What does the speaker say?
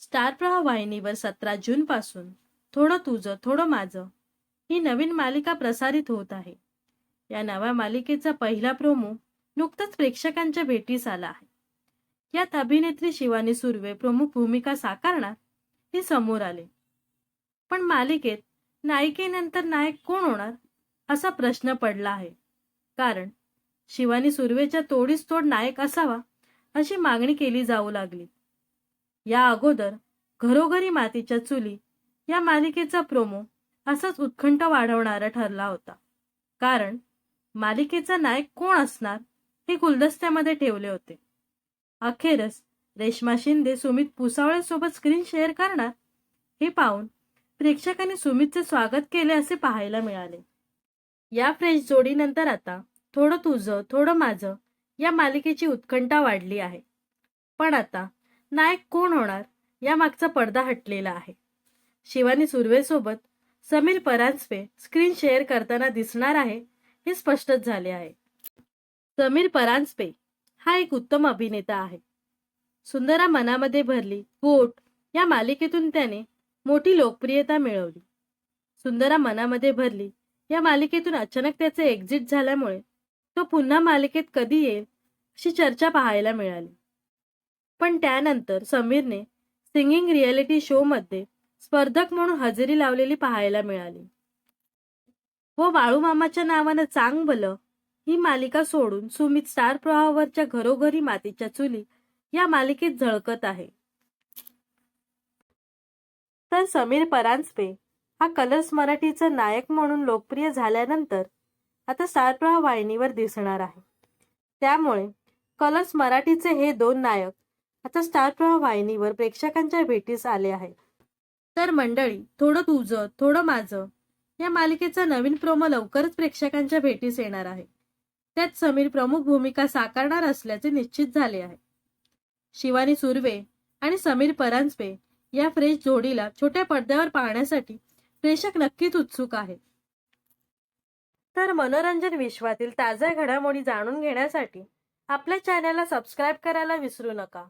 Star प्रवाह वाहिनीवर सतरा जून पासून. थोडं तुझं थोडं माझं. ही नवीन मालिका प्रसारित होत आहे. या नव्या मालिकेचा पहिला प्रोमो नुकताच प्रेक्षकांच्या भेटीस आला आहे. यात अभिनेत्री शिवानी सुर्वे प्रमुख भूमिका साकारणार हे समोर आले. पण मालिकेत नायिकेनंतर नायक कोण होणार असा प्रश्न पडला आहे. कारण शिवानी सुर्वेच्या तोडीस तोड नायक असावा अशी मागणी केली जाऊ लागली. या अगोदर घरोघरी मातीच्या चुली या मालिकेचा प्रोमो असाच उत्कंठ वाढवणारा ठरला होता. कारण मालिकेचा नायक कोण असणार हे गुलदस्त्यामध्ये ठेवले होते. अखेरच रेश्मा शिंदे सुमित पुसावळ्यासोबत स्क्रीन शेअर करणार हे पाहून प्रेक्षकांनी सुमितचे स्वागत केले असे पाहायला मिळाले. या फ्रेश जोडीनंतर आता थोडं तुझं थोडं माझं या मालिकेची उत्कंठा वाढली आहे. पण आता नायक कोण होणार यामागचा पडदा हटलेला आहे. शिवानी सुर्वेसोबत समीर परांजपे स्क्रीन शेअर करताना दिसणार आहे हे स्पष्टच झाले आहे. समीर परांजपे हा एक उत्तम अभिनेता आहे. सुंदरा मनामध्ये भरली गोट या मालिकेतून त्याने मोठी लोकप्रियता मिळवली. सुंदरा मनामध्ये भरली या मालिकेतून अचानक त्याचे एक्झिट झाल्यामुळे तो पुन्हा मालिकेत कधी येईल अशी चर्चा पाहायला मिळाली. पण त्यानंतर समीरने सिंगिंग रियालिटी शो मध्ये स्पर्धक म्हणून हजेरी लावलेली पाहायला मिळाली. हो व बाळूमामाच्या नावानं चांग ही मालिका सोडून सुमित स्टार प्रवाहावरच्या घरोघरी मातीच्या चुली या मालिकेत झळकत आहे. तर समीर परांजपे हा कलर्स मराठीचा नायक म्हणून लोकप्रिय झाल्यानंतर आता स्टार प्रवाह वाहिनीवर दिसणार आहे. त्यामुळे कलर्स मराठीचे हे दोन नायक आता स्टार प्रवाह वाहिनीवर प्रेक्षकांच्या भेटीस आले आहेत तर मंडळी थोडं तुझं थोडं माझं या मालिकेचा नवीन प्रोमो लवकरच प्रेक्षकांच्या भेटीस येणार आहे. त्यात समीर प्रमुख भूमिका साकारणार असल्याचे निश्चित झाले आहे. शिवानी सुर्वे आणि समीर परांजपे या फ्रेश जोडीला छोट्या पडद्यावर पाहण्यासाठी प्रेक्षक नक्कीच उत्सुक आहेत. तर मनोरंजन विश्वातील ताज्या घडामोडी जाणून घेण्यासाठी आपल्या चॅनलला सबस्क्राईब करायला विसरू नका.